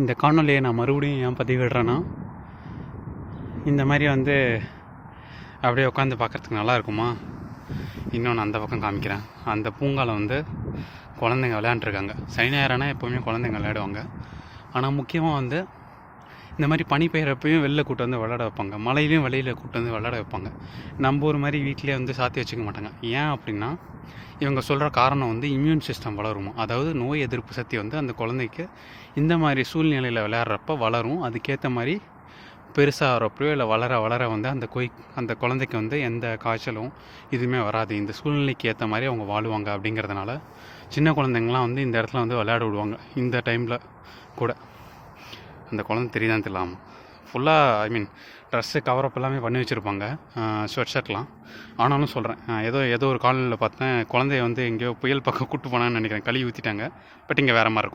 இந்த காணொலியை நான் மறுபடியும் ஏன் பதிவிடுறேன்னா இந்த மாதிரி வந்து அப்படியே உட்காந்து பார்க்குறதுக்கு நல்லா இருக்குமா? இன்னொன்று அந்த பக்கம் காமிக்கிறேன். அந்த பூங்காவில் வந்து குழந்தைங்க விளையாண்டுருக்காங்க. சனி ஞாயிறானா எப்போவுமே குழந்தைங்க விளையாடுவாங்க. ஆனால் முக்கியமாக வந்து இந்த மாதிரி பனி பெய்கிறப்பையும் வெளில கூட்டு வந்து விளாட வைப்பாங்க. மழையிலையும் வெளியில் கூட்டு வந்து விளாட வைப்பாங்க. நம்ம ஒரு மாதிரி வீட்டிலே வந்து சாத்தி வச்சுக்க மாட்டாங்க. ஏன் அப்படின்னா இவங்க சொல்கிற காரணம் வந்து இம்யூன் சிஸ்டம் வளருமா? அதாவது நோய் எதிர்ப்பு சக்தி வந்து அந்த குழந்தைக்கு இந்த மாதிரி சூழ்நிலையில் விளையாடுறப்ப வளரும். அதுக்கேற்ற மாதிரி பெருசாகிறப்பையோ இல்லை வளர வளர வந்து அந்த கொய் அந்த குழந்தைக்கு வந்து எந்த காய்ச்சலும் இதுவுமே வராது. இந்த சூழ்நிலைக்கு ஏற்ற மாதிரி அவங்க வாழுவாங்க அப்படிங்கிறதுனால சின்ன குழந்தைங்களாம் வந்து இந்த இடத்துல வந்து விளையாட விடுவாங்க. இந்த டைமில் கூட. அந்த குழந்தை தெரியுதான் தெரியலாம் ஃபுல்லாக ஐ மீன் ட்ரெஸ்ஸு கவரப் எல்லாமே பண்ணி வச்சுருப்பாங்க. ஸ்வெட் ஷர்ட்லாம் ஆனாலும் சொல்கிறேன் ஏதோ ஏதோ ஒரு காலநிலையில் பார்த்தேன் குழந்தைய வந்து எங்கேயோ புயல் பக்கம் கூட்டு போனான்னு நினைக்கிறேன். கழுவி ஊற்றிட்டாங்க பட் இங்கே வேறு மாதிரி இருக்கும்.